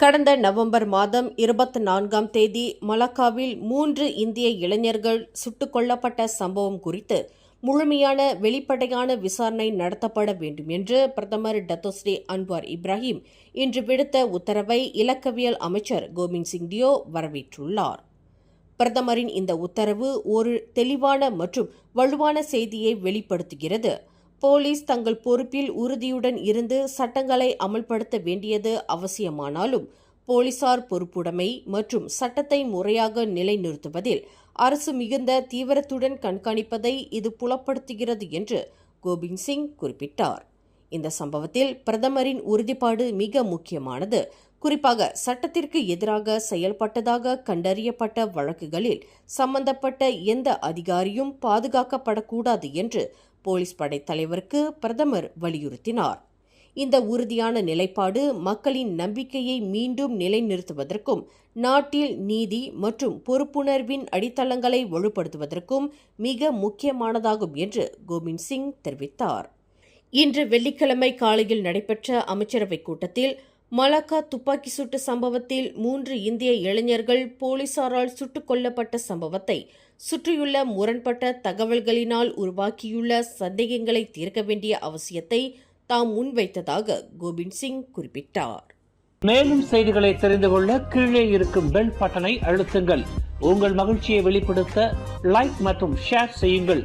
கடந்த நவம்பர் மாதம் இருபத்தி நான்காம் தேதி மலாக்காவில் மூன்று இந்திய இளைஞர்கள் சுட்டுக் கொல்லப்பட்ட சம்பவம் குறித்து முழுமையான வெளிப்படையான விசாரணை நடத்தப்பட வேண்டும் என்று பிரதமர் டத்தோஸ்ரீ அன்வார் இப்ராஹிம் இன்று விடுத்த உத்தரவை இலக்கவியல் அமைச்சர் கோவிந்த் சிங் டியோ வரவேற்றுள்ளார். பிரதமரின் இந்த உத்தரவு ஒரு தெளிவான மற்றும் வலுவான செய்தியை வெளிப்படுத்துகிறது. போலீஸ் தங்கள் பொறுப்பில் உறுதியுடன் இருந்து சட்டங்களை அமல்படுத்த வேண்டியது அவசியமானாலும் போலீசார் பொறுப்புடைமை மற்றும் சட்டத்தை முறையாக நிலைநிறுத்துவதில் அரசு மிகுந்த தீவிரத்துடன் கண்காணிப்பதை இது புலப்படுத்துகிறது என்று கோபிந்த் சிங் குறிப்பிட்டார். இந்த சம்பவத்தில் பிரதமரின் உறுதிப்பாடு மிக முக்கியமானது. குறிப்பாக சட்டத்திற்கு எதிராக செயல்பட்டதாக கண்டறியப்பட்ட வழக்குகளில் சம்பந்தப்பட்ட எந்த அதிகாரியும் பாதுகாக்கப்படக்கூடாது என்று போலீஸ் படை தலைவருக்கு பிரதமர் வலியுறுத்தினார். இந்த உறுதியான நிலைப்பாடு மக்களின் நம்பிக்கையை மீண்டும் நிலைநிறுத்துவதற்கும் நாட்டில் நீதி மற்றும் பொறுப்புணர்வின் அடித்தளங்களை வலுப்படுத்துவதற்கும் மிக முக்கியமானதாகும் என்று கோவிந்த் சிங் தெரிவித்தார். இன்று வெள்ளிக்கிழமை காலையில் நடைபெற்ற அமைச்சரவைக் கூட்டத்தில் மலாக்கா துப்பாக்கி சூட்டு சம்பவத்தில் மூன்று இந்திய இளைஞர்கள் போலீசாரால் சுட்டுக் கொல்லப்பட்ட சம்பவத்தை சுற்றியுள்ள முரண்பட்ட தகவல்களினால் உருவாக்கியுள்ள சந்தேகங்களை தீர்க்க வேண்டிய அவசியத்தை தாம் முன்வைத்ததாக கோவிந்த் சிங் குறிப்பிட்டார். மேலும் செய்திகளை தெரிந்து கொள்ள கீழே இருக்கும் பெல் பட்டனை அழுத்துங்கள். உங்கள் மகிழ்ச்சியை வெளிப்படுத்த லைக் மற்றும் ஷேர் செய்யுங்கள்.